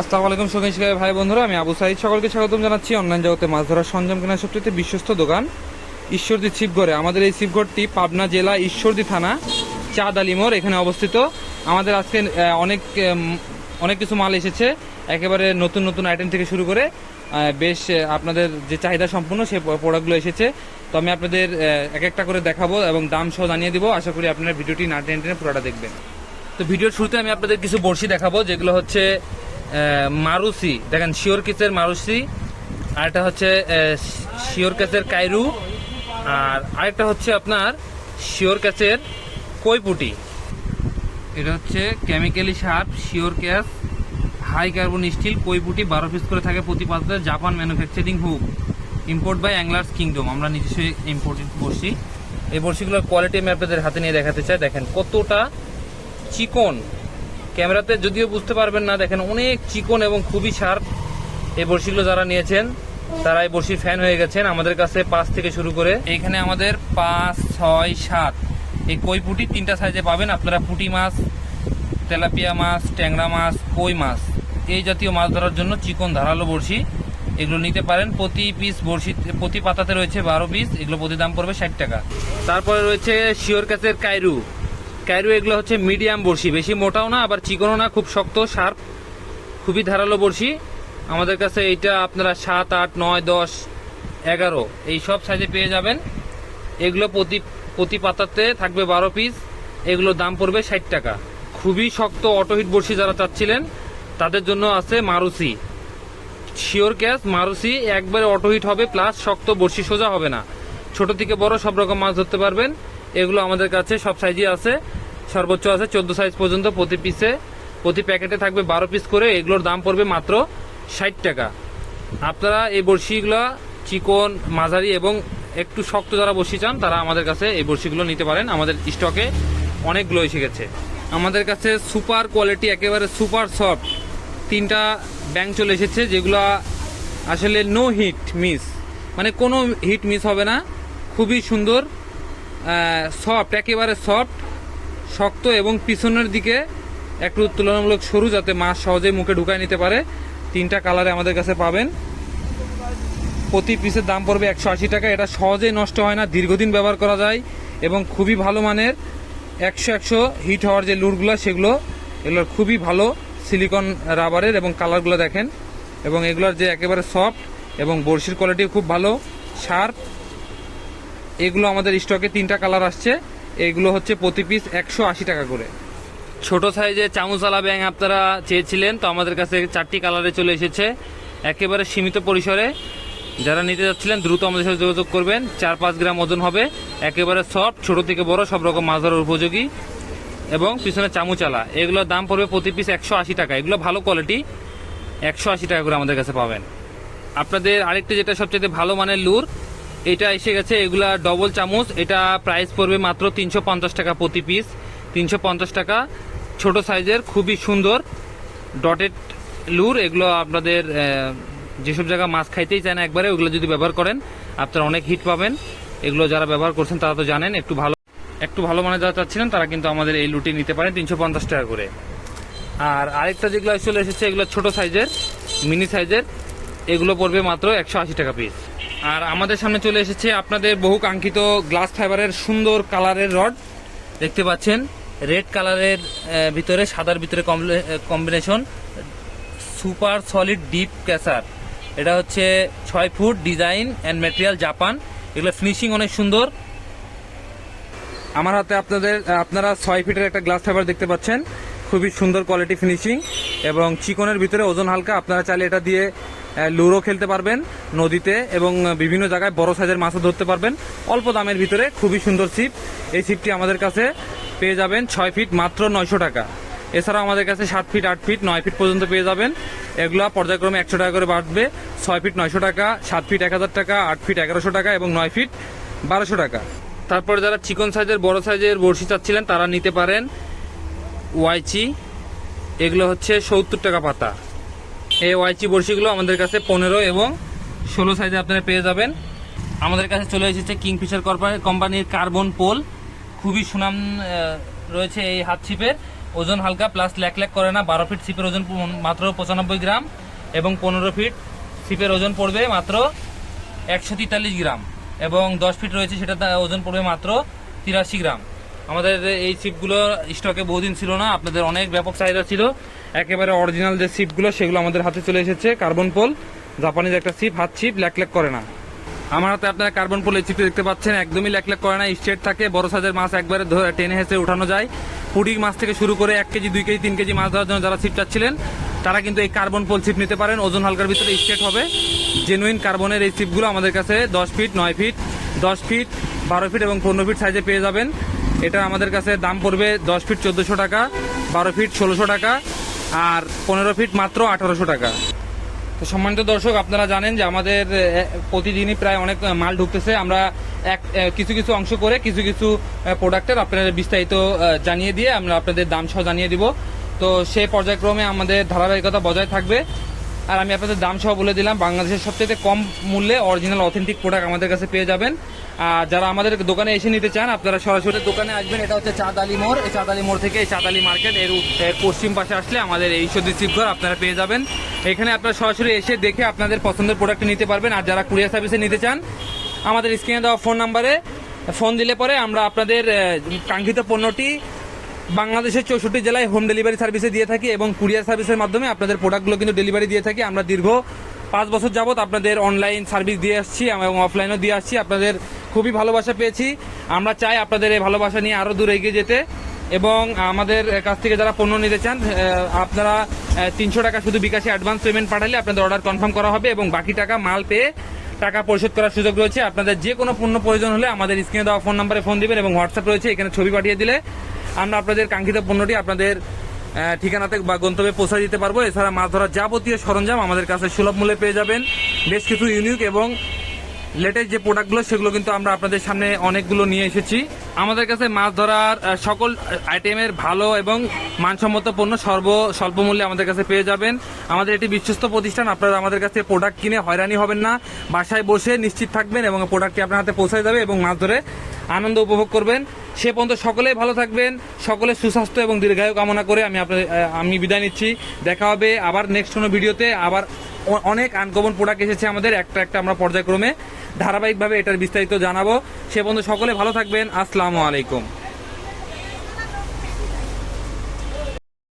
আসসালামু আলাইকুম শিকায় ভাই বন্ধুরা, আমি আবু সাইদ সকলকে স্বাগতম জানাচ্ছি। অনলাইন জগতে মাছ ধরার সরঞ্জাম কেনার সবচেয়ে বিশ্বস্ত দোকান, ঈশ্বরদী ছিপঘরে আমাদের এই ছিপঘরটি পাবনা জেলা ঈশ্বরদী থানা, চাঁদ আলিমোর এখানে অবস্থিত। আমাদের আজকে অনেক অনেক কিছু মাল এসেছে। একেবারে নতুন নতুন আইটেম থেকে শুরু করে বেশ আপনাদের যে চাহিদা সম্পূর্ণ সেই প্রোডাক্টগুলো এসেছে। তো আমি আপনাদের এক একটা করে দেখাবো এবং দাম সহ জানিয়ে দিব। আশা করি আপনারা ভিডিওটি না টেনে টেনে পুরোটা দেখবেন। তো ভিডিওর শুরুতে আমি আপনাদের কিছু বড়শি দেখাবো, যেগুলো হচ্ছে মারুসি। দেখেন, শিওর কেসের মারুসি, আরেকটা হচ্ছে শিওর কেসের কাইরু, আর আরেকটা হচ্ছে আপনার শিওর কেসের কৈপুটি। এটা হচ্ছে chemically sharp sure catch high carbon steel কইপুটি বারো পিস করে থাকে প্রতি পাত্রে Japan manufacturing hook import by anglers kingdom আমরা নিজস্ব ইম্পোর্টেড বসি। এই বড়শিগুলোর কোয়ালিটি আমি আপনাদের হাতে নিয়ে দেখাতে চাই। দেখেন, কতটা চিকন ক্যামেরাতে যদিও বুঝতে পারবেন না, দেখেন অনেক চিকন এবং খুবই শার্প এই বড়শিগুলো যারা নিয়েছেন, তারা এই বড়শির ফ্যান হয়ে গেছেন আমাদের কাছে পাঁচ থেকে শুরু করে। এখানে আমাদের পাঁচ, ছয়, সাত, এই কই পুটি তিনটা সাইজে পাবেন। আপনারা পুঁটি মাছ, তেলাপিয়া মাছ, ট্যাংরা মাছ, কই মাছ, এই জাতীয় মাছ ধরার জন্য চিকন ধারালো বড়শি এগুলো নিতে পারেন। প্রতি পিস বড়শি, প্রতি পাতাতে রয়েছে বারো পিস এগুলো প্রতি দাম পড়বে ষাট টাকা। তারপরে রয়েছে শিওর কাছের কাইরু। কাইরু এগুলো হচ্ছে মিডিয়াম বড়শি। বেশি মোটাও না, আবার চিকনও না, খুব শক্ত, শার্প, খুবই ধারালো বড়শি। আমাদের কাছে এইটা আপনারা সাত, আট, নয়, দশ, এগারো, এই সব সাইজে পেয়ে যাবেন। এগুলো প্রতি প্রতি পাতাতে থাকবে বারো পিস এগুলোর দাম পড়বে ষাট টাকা। খুবই শক্ত অটোহিট বড়শি যারা চাচ্ছিলেন, তাদের জন্য আছে মারুসি। শিওর ক্যাশ মারুসি একবারে অটোহিট হবে প্লাস শক্ত বড়শি সোজা হবে না। ছোট থেকে বড় সব রকম মাছ ধরতে পারবেন। এগুলো আমাদের কাছে সব সাইজই আছে। সর্বোচ্চ আছে চোদ্দ সাইজ পর্যন্ত প্রতি পিসে প্রতি প্যাকেটে থাকবে বারো পিস করে। এগুলোর দাম পড়বে মাত্র ষাট টাকা। আপনারা এই বড়শিগুলো, চিকন, মাঝারি এবং একটু শক্ত যারা বড়শি চান, তারা আমাদের কাছে এই বড়শিগুলো নিতে পারেন। আমাদের স্টকে অনেকগুলো এসে গেছে। আমাদের কাছে সুপার কোয়ালিটি একেবারে সুপার সফট তিনটা ব্যাংক চলে এসেছে, যেগুলো আসলে নো হিট মিস মানে কোনো হিট মিস হবে না। খুবই সুন্দর। সফট একেবারে সফট শক্ত এবং পিছনের দিকে একটু তুলনামূলক সরু যাতে মাছ সহজে মুখে ঢুকায় নিতে পারে। তিনটা কালারে আমাদের কাছে পাবেন। প্রতি পিসের দাম পড়বে একশো আশি টাকা। এটা সহজেই নষ্ট হয় না, দীর্ঘদিন ব্যবহার করা যায় এবং খুবই ভালো মানের। একশো একশো হিট হওয়ার যে লুরগুলো, সেগুলো এগুলোর খুবই ভালো সিলিকন রাবারের এবং কালারগুলো দেখেন। এবং এগুলোর যে একেবারে সফট এবং বড়শির কোয়ালিটি খুব ভালো শার্প এগুলো আমাদের স্টকে তিনটা কালার আসছে। এগুলো হচ্ছে প্রতি পিস একশো আশি টাকা করে। ছোট সাইজে চামুচালা ব্যাং আপনারা চেয়েছিলেন, তো আমাদের কাছে চারটি কালারে চলে এসেছে। একেবারে সীমিত পরিসরে। যারা নিতে যাচ্ছিলেন, দ্রুত আমাদের সাথে যোগাযোগ করবেন। চার পাঁচ গ্রাম ওজন হবে। একেবারে সফট ছোট থেকে বড়, সব রকম মাছ ধরার উপযোগী। এবং পিছনে চামুচালা এগুলোর দাম পড়বে প্রতি পিস একশো আশি টাকা। এগুলো ভালো কোয়ালিটি একশো আশি টাকা করে আমাদের কাছে পাবেন। আপনাদের আরেকটি যেটা সবচেয়ে ভালো মানের লুর এটা এসে গেছে, এগুলা ডবল চামচ। এটা প্রাইস পড়বে মাত্র তিনশো পঞ্চাশ টাকা প্রতি পিস তিনশো পঞ্চাশ টাকা। ছোট সাইজের, খুবই সুন্দর। ডটেড লুর এগুলো আপনাদের যেসব জায়গা মাছ খাইতেই চায় না একবারে, ওগুলো যদি ব্যবহার করেন, আপনারা অনেক হিট পাবেন। এগুলো যারা ব্যবহার করছেন, তারা তো জানেন, একটু ভালো একটু ভালো মানে যারা চাচ্ছিলেন, তারা কিন্তু আমাদের এই লুটি নিতে পারেন তিনশো পঞ্চাশ টাকা করে। আর আরেকটা যেগুলো চলে এসেছে, এগুলো ছোট সাইজের মিনি সাইজের, এগুলো পড়বে মাত্র একশো আশি টাকা পিস আর আমাদের সামনে চলে এসেছে আপনাদের বহু কাঙ্ক্ষিত গ্লাস ফাইবারের সুন্দর কালারের রড দেখতে পাচ্ছেন রেড কালারের ভিতরে, সাদার ভিতরে কম্বিনেশন সুপার সলিড ডিপ ক্যাসার এটা হচ্ছে ছয় foot design and material Japan এগুলো ফিনিশিং অনেক সুন্দর। আমার হাতে আপনাদের আপনারা ছয় ফিটের একটা গ্লাস ফাইবার দেখতে পাচ্ছেন। খুবই সুন্দর কোয়ালিটি ফিনিশিং এবং চিকনের ভিতরে ওজন হালকা। আপনারা চাইলে এটা দিয়ে লুরো খেলতে পারবেন নদীতে এবং বিভিন্ন জায়গায় বড় সাইজের মাছও ধরতে পারবেন। অল্প দামের ভিতরে খুবই সুন্দর ছিপ। এই ছিপটি আমাদের কাছে পেয়ে যাবেন ছয় ফিট মাত্র নয়শো টাকা। এছাড়াও আমাদের কাছে সাত ফিট, আট ফিট, নয় ফিট পর্যন্ত পেয়ে যাবেন। এগুলো পর্যায়ক্রমে একশো টাকা করে বাড়বে। ছয় ফিট নয়শো টাকা, সাত ফিট এক হাজার টাকা, আট ফিট এগারোশো টাকা এবং নয় ফিট বারোশো টাকা। তারপরে যারা চিকন সাইজের, বড় সাইজের বড়শি চাচ্ছিলেন, তারা নিতে পারেন ওয়াইচি। এগুলো হচ্ছে সত্তর টাকা পাতা। এই ওয়াইচি বড়শিগুলো আমাদের কাছে পনেরো এবং ষোলো সাইজে আপনারা পেয়ে যাবেন। আমাদের কাছে চলে এসেছে কিংফিশার কোম্পানির কার্বন পোল খুবই সুনাম রয়েছে এই হাত ছিপের। ওজন হালকা প্লাস ল্যাক ল্যাক করে না। বারো ফিট ছিপের ওজন মাত্র পঁচানব্বই গ্রাম এবং পনেরো ফিট ছিপের ওজন পড়বে মাত্র একশো তেতাল্লিশ গ্রাম এবং দশ ফিট রয়েছে সেটা ওজন পড়বে মাত্র তিরাশি গ্রাম। আমাদের এই সিপগুলো স্টকে বহুদিন ছিল না, আপনাদের অনেক ব্যাপক চাহিদা ছিল। একেবারে অরিজিনাল যে সিপগুলো সেগুলো আমাদের হাতে চলে এসেছে কার্বন পোল জাপানিজ একটা সিপ হাত সিপ ল্যাক করে না। আমার হাতে আপনারা কার্বন পোল এই চিপটি দেখতে পাচ্ছেন, একদমই ল্যাক ল্যাক করে না স্ট্রেট থাকে, বড় সাইজের মাছ একবারে ধরে টেনে হেসে উঠানো যায়। পুডির মাছ থেকে শুরু করে এক কেজি, দুই কেজি, তিন কেজি মাছ ধরার জন্য যারা ছিপ চাচ্ছিলেন তারা কিন্তু এই কার্বন পোল ছিপ নিতে পারেন। ওজন হালকার ভিতরে স্ট্রেট হবে। জেনুইন কার্বনের এই ছিপগুলো আমাদের কাছে দশ ফিট নয় ফিট দশ ফিট বারো ফিট এবং পনেরো ফিট সাইজে পেয়ে যাবেন। এটা আমাদের কাছে দাম পড়বে দশ ফিট চোদ্দোশো টাকা, বারো ফিট ষোলোশো টাকা, আর পনেরো ফিট মাত্র আঠারোশো টাকা। তো সম্মানিত দর্শক, আপনারা জানেন যে আমাদের প্রতিদিনই প্রায় অনেক মাল ঢুকতেছে। আমরা এক কিছু কিছু অংশ করে কিছু কিছু প্রোডাক্টের আপনাদের বিস্তারিত জানিয়ে দিয়ে আমরা আপনাদের দাম সহ জানিয়ে দিব। তো সেই পর্যায়ক্রমে আমাদের ধারাবাহিকতা বজায় থাকবে। আর আমি আপনাদের দাম সহ বলে দিলাম, বাংলাদেশের সবচেয়ে কম মূল্যে অরিজিনাল অথেন্টিক প্রোডাক্ট আমাদের কাছে পেয়ে যাবেন। যারা আমাদের দোকানে এসে নিতে চান, আপনারা সরাসরি দোকানে আসবেন। এটা হচ্ছে চাঁদালি মোড়। এই চাঁদালি মোড় থেকে এই চাঁদালি মার্কেট, এর পশ্চিম পাশে আসলে আমাদের এই সদ্য চিপঘর আপনারা পেয়ে যাবেন। এখানে আপনারা সরাসরি এসে দেখে আপনাদের পছন্দের প্রোডাক্ট নিতে পারবেন। আর যারা কুরিয়ার সার্ভিসে নিতে চান, আমাদের স্ক্রিনে দেওয়া ফোন নাম্বারে ফোন দিলে পরে আমরা আপনাদের কাঙ্ক্ষিত পণ্যটি বাংলাদেশের চৌষট্টি জেলায় হোম ডেলিভারি সার্ভিসে দিয়ে থাকি এবং কুরিয়ার সার্ভিসের মাধ্যমে আপনাদের প্রোডাক্টগুলো কিন্তু ডেলিভারি দিয়ে থাকি। আমরা দীর্ঘ পাঁচ বছর যাবত আপনাদের অনলাইন সার্ভিস দিয়ে আসছি এবং অফলাইনও দিয়ে আসছি। আপনাদের খুবই ভালোবাসা পেয়েছি। আমরা চাই আপনাদের এই ভালোবাসা নিয়ে আরও দূর এগিয়ে যেতে এবং আমাদের কাছ থেকে যারা পণ্য নিতে চান আপনারা তিনশো টাকা শুধু বিকাশে অ্যাডভান্স পেমেন্ট পাঠালে আপনাদের অর্ডার কনফার্ম করা হবে এবং বাকি টাকা মাল পেয়ে টাকা পরিশোধ করার সুযোগ রয়েছে। আপনাদের যে কোনো পণ্য প্রয়োজন হলে আমাদের স্ক্রিনে দেওয়া ফোন নাম্বারে ফোন দিবেন এবং হোয়াটসঅ্যাপ রয়েছে, এখানে ছবি পাঠিয়ে দিলে আমরা আপনাদের কাঙ্ক্ষিত পণ্যটি আপনাদের ঠিকানাতে বা গন্তব্যে পৌঁছে দিতে পারব। এছাড়া মাছ ধরার যাবতীয় সরঞ্জাম আমাদের কাছে সুলভ মূল্যে পেয়ে যাবেন। বেশ কিছু ইউনিক এবং লেটেস্ট যে প্রোডাক্টগুলো সেগুলো কিন্তু আমরা আপনাদের সামনে অনেকগুলো নিয়ে এসেছি। আমাদের কাছে মাছ ধরার সকল আইটেমের ভালো এবং মানসম্মত পণ্য সর্ব স্বল্প মূল্যে আমাদের কাছে পেয়ে যাবেন। আমাদের এটি বিশ্বস্ত প্রতিষ্ঠান, আপনারা আমাদের কাছে প্রোডাক্ট কিনে হয়রানি হবেন না। বাসায় বসে নিশ্চিত থাকবেন এবং প্রোডাক্টটি আপনার হাতে পৌঁছায় যাবে এবং মাছ ধরে আনন্দ উপভোগ করবেন। সে পর্যন্ত সকলেই ভালো থাকবেন সকলে সুস্বাস্থ্য এবং দীর্ঘায়ু কামনা করে আমি আপনাদের আমি বিদায় নিচ্ছি। দেখা হবে আবার নেক্সট কোনো ভিডিওতে আবার অনেক আনকমন প্রোডাক্ট এসেছে আমাদের, একটা একটা আমরা পর্যায়ক্রমে। ধারাবাহিকভাবে এটার বিস্তারিত জানাব। সে বন্ধু সকলে ভালো থাকবেন। আসসালামু আলাইকুম।